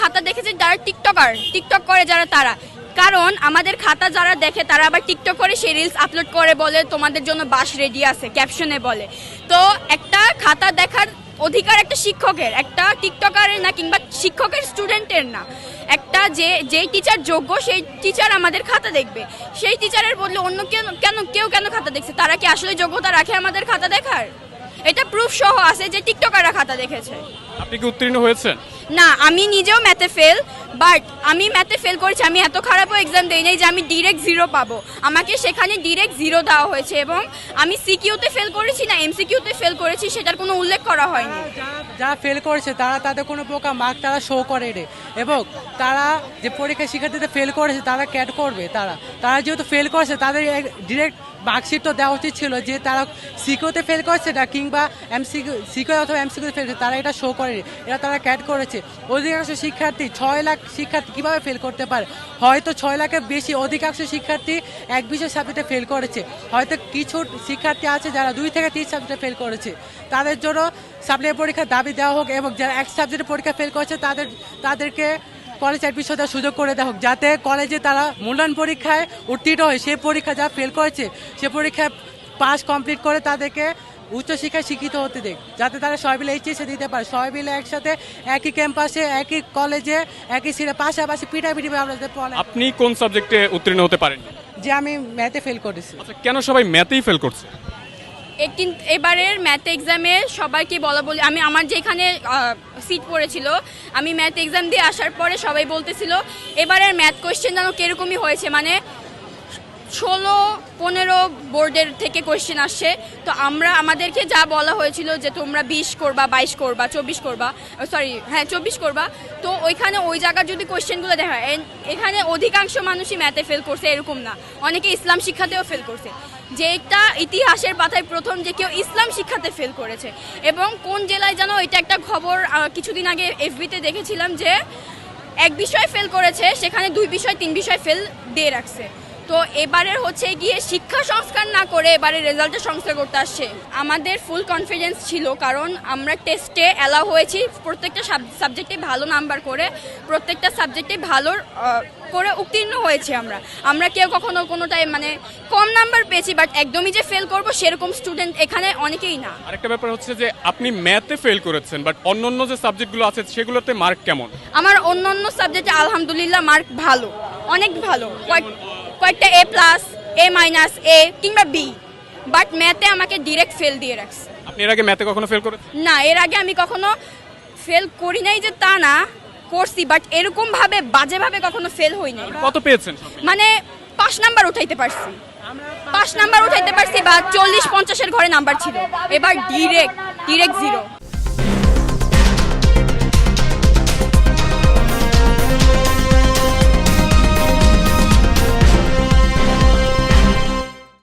খাতা দেখেছে যারা টিকটকার, টিকটক করে যারা তারা। কারণ আমাদের খাতা যারা দেখে, তারা আবার টিকটক করে সেই রিলস আপলোড করে বলে, তোমাদের জন্য বাস রেডি আছে ক্যাপশনে বলে। তো একটা খাতা দেখার অধিকার একটা শিক্ষকের, একটা টিকটকারের না কিংবা শিক্ষকের স্টুডেন্টের না। একটা যে, যেই টিচার যোগ্য, সেই টিচার আমাদের খাতা দেখবে। সেই টিচারের বদলে অন্য কেন কেন, কেউ কেন খাতা দেখছে? তারা কি আসলে যোগ্যতা রাখে আমাদের খাতা দেখার? এটা প্রুফ সহ আছে যে টিকটকাররা খাতা দেখেছে। আপনি কি উত্তীর্ণ হয়েছেন? না আমি নিজেও ম্যাথে ফেল বাট আমি ম্যাথে ফেল করেছি আমি এত খারাপও এক্সাম দেই নাই যে আমি ডিরেক্ট জিরো পাবো। আমাকে সেখানে ডিরেক্ট জিরো দেওয়া হয়েছে এবং আমি সিকিউতে ফেল করেছি না এমসিকিউতে ফেল করেছি সেটার কোনো উল্লেখ করা হয়নি। যারা- যারা ফেল করেছে তারা তাদের কোনো প্রকার মার্ক তারা শো করে রে। এবং তারা যে পরীক্ষা শিক্ষার্থীতে ফেল করেছে তারা ক্যাট করবে তারা। তারা যেহেতু ফেল করেছে তাদের ডিরেক্ট মার্কশিট তো দেওয়া উচিত ছিল যে তারা সিকিউতে ফেল করেছে না, কিংবা এমসিকিউ সিকিউ অথবা এমসিকিউতে ফেল করেছে, তারা এটা শো করেনি। এটা তারা ক্যাট করেছে। অধিকাংশ শিক্ষার্থী ছয় লাখ শিক্ষার্থী কীভাবে ফেল করতে পারে? হয়তো ছয় লাখের বেশি অধিকাংশ শিক্ষার্থী এক বিশেষ সাবজেক্টে ফেল করেছে। হয়তো কিছু শিক্ষার্থী আছে যারা দুই থেকে তিন সাবজেক্টে ফেল করেছে। তাদের জন্য সাপ্লাই পরীক্ষার দাবি দেওয়া হোক এবং যারা এক সাবজেক্টে পরীক্ষা ফেল করেছে, তাদের, তাদেরকে কলেজ অ্যাডমিশন দেওয়ার সুযোগ করে দেওয়া হোক যাতে কলেজে তারা মূল্যায়ন পরীক্ষায় উত্তীর্ণ হয়। সেই পরীক্ষা যা ফেল করেছে সে পরীক্ষায় পাস কমপ্লিট করে তাদেরকে উচ্চশিক্ষায় শিক্ষিত হতে দেখ যাতে তারা সবাই মিলে এইচএসে দিতে পারে। সবাই মিলে একসাথে একই ক্যাম্পাসে একই কলেজে একই সিটে পাশাপাশি পিটাপিটি আমরা আপনি কোন সাবজেক্টে উত্তীর্ণ হতে পারেন যে আমি ম্যাথে ফেল করেছি। আচ্ছা কেন সবাই ম্যাথেই ফেল করছে? এবারের ম্যাথ এক্সামে সবাইকে বলা বলি, আমি আমার যেখানে সিট পড়েছিল, আমি ম্যাথ এক্সাম দিয়ে আসার পরে সবাই বলতেছিল, এবারের ম্যাথ কোয়েশ্চেন যেন কেরকমই হয়েছে মানে ষোলো, পনেরো বোর্ডের থেকে কোয়েশ্চেন আসছে তো আমরা, আমাদেরকে যা বলা হয়েছিল যে তোমরা বিশ করবা, বাইশ করবা, চব্বিশ করবা সরি হ্যাঁ চব্বিশ করবা, তো ওইখানে ওই জায়গার যদি কোয়েশ্চেনগুলো দেখা হয় এখানে অধিকাংশ মানুষই ম্যাথে ফেল করছে, এরকম না। অনেকে ইসলাম শিক্ষাতেও ফেল করছে। যেটা ইতিহাসের পাতায় প্রথম যে কেউ ইসলাম শিক্ষাতে ফেল করেছে। এবং কোন জেলায় যেন এটা একটা খবর কিছুদিন আগে এফবিতে দেখেছিলাম যে, এক বিষয় ফেল করেছে, সেখানে দুই বিষয়, তিন বিষয় ফেল দিয়ে রাখছে। তো এবারের হচ্ছে গিয়ে শিক্ষা সংস্কার না করে এবারে রেজাল্টের সংস্কার করতে আসছে। আমাদের ফুল কনফিডেন্স ছিল কারণ আমরা টেস্টে অ্যালাউ হয়েছি প্রত্যেকটা সাবজেক্টে ভালো নাম্বার করে প্রত্যেকটা সাবজেক্টে ভালো করে উত্তীর্ণ হয়েছি আমরা। আমরা কেউ কখনো কোনোটাই মানে কম নাম্বার পেয়েছি বাট একদমই যে ফেল করব সেরকম স্টুডেন্ট এখানে অনেকেই না। আরেকটা ব্যাপার হচ্ছে যে আপনি ম্যাথে ফেল করেছেন বাট অন্যান্য যে সাবজেক্টগুলো আছে সেগুলোতে মার্ক কেমন? আমার অন্য অন্য সাবজেক্টে আলহামদুলিল্লাহ মার্ক ভালো অনেক ভালো। কয়েক- কয়েকটা এ প্লাস এ মাইনাস এ কিংবা বি বাট ম্যাথে আমাকে ডিরেক্ট ফেল দিয়ে রাখছে। আপনি এর আগে ম্যাথে কখনো ফেল করেছেন না এর আগে আমি কখনো ফেল করি নাই যে তা না করছি বাট এরকম ভাবে বাজেভাবে কখনো ফেল হই নাই। কত পেয়েছেন মানে পাঁচ নাম্বার উঠাইতে পারছি। পাঁচ নাম্বার উঠাইতে পারছি বা চল্লিশ পঞ্চাশের ঘরে নাম্বার ছিল। এবার ডিরেক্ট ডিরেক্ট জিরো